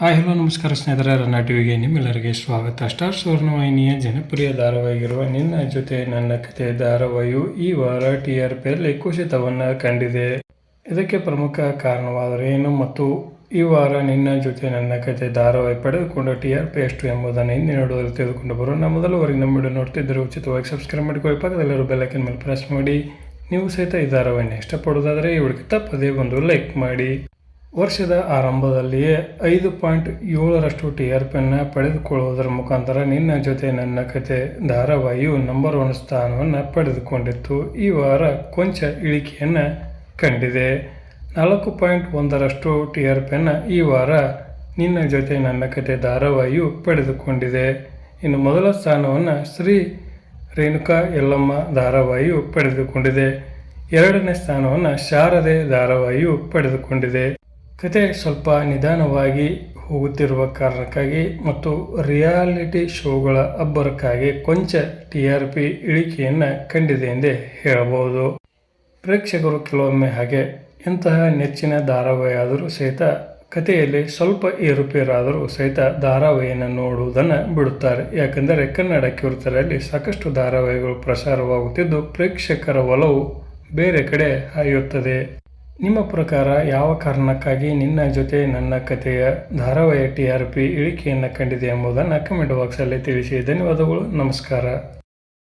Hi, hello, ನಮಸ್ಕಾರ ಸ್ನೇಹಿತರೆ, ರನ್ನ ಟಿವಿಗೆ ನಿಮ್ಮೆಲ್ಲರಿಗೆ ಸ್ವಾಗತ. ಸ್ಟಾರ್ ಸುವರ್ಣವಾಹಿನಿಯ ಜನಪ್ರಿಯ ಧಾರಾವಾಹಿಗಿರುವ ನಿನ್ನ ಜೊತೆ ನನ್ನ ಕತೆ ಧಾರಾವಾಹಿಯು ಈ ವಾರ ಟಿ ಆರ್ ಪಿಯಲ್ಲಿ ಕುಸಿತವನ್ನು ಕಂಡಿದೆ. ಇದಕ್ಕೆ ಪ್ರಮುಖ ಕಾರಣವಾದರೇನು ಮತ್ತು ಈ ವಾರ ನಿನ್ನ ಜೊತೆ ನನ್ನ ಕತೆ ಧಾರಾವಾಹಿ ಪಡೆದುಕೊಂಡು ಟಿ ಆರ್ ಪಿ ಎಷ್ಟು ಎಂಬುದನ್ನು ಹಿಂದಿನ ನೋಡುವಲ್ಲಿ ತಿಳಿದುಕೊಂಡು ಬರೋಣ. ಮೊದಲವರೆಗೆ ನಮ್ಮ ವಿಡಿಯೋ ನೋಡ್ತಿದ್ದರೆ ಉಚಿತವಾಗಿ ಸಬ್ಸ್ಕ್ರೈಬ್ ಮಾಡಿಕೊಳ್ಳಿ. ಪಕ್ಕದಲ್ಲಿರೋ ಬೆಲ್ಲೈಕನ್ ಮೇಲೆ ಪ್ರೆಸ್ ಮಾಡಿ. ನೀವು ಸಹಿತ ಈ ಧಾರಾವಾಹಿನ ಇಷ್ಟಪಡೋದಾದರೆ ಇವಳಿಗೆ ತಪ್ಪದೇ ಒಂದು ಲೈಕ್ ಮಾಡಿ. ವರ್ಷದ ಆರಂಭದಲ್ಲಿಯೇ ಐದು ಪಾಯಿಂಟ್ ಏಳರಷ್ಟು ಟಿ ಆರ್ ಪಿಯನ್ನು ಪಡೆದುಕೊಳ್ಳುವುದರ ಮುಖಾಂತರ ನಿನ್ನ ಜೊತೆ ನನ್ನ ಕತೆ ಧಾರಾವಾಹಿಯು ನಂಬರ್ ಒನ್ ಸ್ಥಾನವನ್ನು ಪಡೆದುಕೊಂಡಿತ್ತು. ಈ ವಾರ ಕೊಂಚ ಇಳಿಕೆಯನ್ನು ಕಂಡಿದೆ. ನಾಲ್ಕು ಪಾಯಿಂಟ್ ಒಂದರಷ್ಟು ಟಿ ಆರ್ ಪಿಯನ್ನು ಈ ವಾರ ನಿನ್ನ ಜೊತೆ ನನ್ನ ಕತೆ ಧಾರಾವಾಹಿಯು ಪಡೆದುಕೊಂಡಿದೆ. ಇನ್ನು ಮೊದಲ ಸ್ಥಾನವನ್ನು ಶ್ರೀ ರೇಣುಕಾ ಯಲ್ಲಮ್ಮ ಧಾರಾವಾಹಿಯು ಪಡೆದುಕೊಂಡಿದೆ. ಎರಡನೇ ಸ್ಥಾನವನ್ನು ಶಾರದೆ ಧಾರಾವಾಹಿಯು ಪಡೆದುಕೊಂಡಿದೆ. ಕತೆ ಸ್ವಲ್ಪ ನಿಧಾನವಾಗಿ ಹೋಗುತ್ತಿರುವ ಕಾರಣಕ್ಕಾಗಿ ಮತ್ತು ರಿಯಾಲಿಟಿ ಶೋಗಳ ಅಬ್ಬರಕ್ಕಾಗಿ ಕೊಂಚ ಟಿ ಆರ್ ಪಿ ಇಳಿಕೆಯನ್ನು ಕಂಡಿದೆ ಎಂದೇ ಹೇಳಬಹುದು. ಪ್ರೇಕ್ಷಕರು ಕೆಲವೊಮ್ಮೆ ಹಾಗೆ ಇಂತಹ ನೆಚ್ಚಿನ ಧಾರಾವಾಹಿಯಾದರೂ ಸಹಿತ ಕಥೆಯಲ್ಲಿ ಸ್ವಲ್ಪ ಏರುಪೇರಾದರೂ ಸಹಿತ ಧಾರಾವಾಹಿಯನ್ನು ನೋಡುವುದನ್ನು ಬಿಡುತ್ತಾರೆ. ಯಾಕೆಂದರೆ ಕನ್ನಡ ಕಿರುತೆರೆಯಲ್ಲಿ ಸಾಕಷ್ಟು ಧಾರಾವಾಹಿಗಳು ಪ್ರಸಾರವಾಗುತ್ತಿದ್ದು ಪ್ರೇಕ್ಷಕರ ಒಲವು ಬೇರೆ ಕಡೆ ಹಾಯುತ್ತದೆ. ನಿಮ್ಮ ಪ್ರಕಾರ ಯಾವ ಕಾರಣಕ್ಕಾಗಿ ನಿನ್ನ ಜೊತೆ ನನ್ನ ಕಥೆಯ ಧಾರಾವಾಹಿ ಟಿ ಆರ್ ಪಿ ಇಳಿಕೆಯನ್ನು ಕಂಡಿದೆ ಎಂಬುದನ್ನು ಕಮೆಂಟ್ ಬಾಕ್ಸಲ್ಲಿ ತಿಳಿಸಿ. ಧನ್ಯವಾದಗಳು. ನಮಸ್ಕಾರ.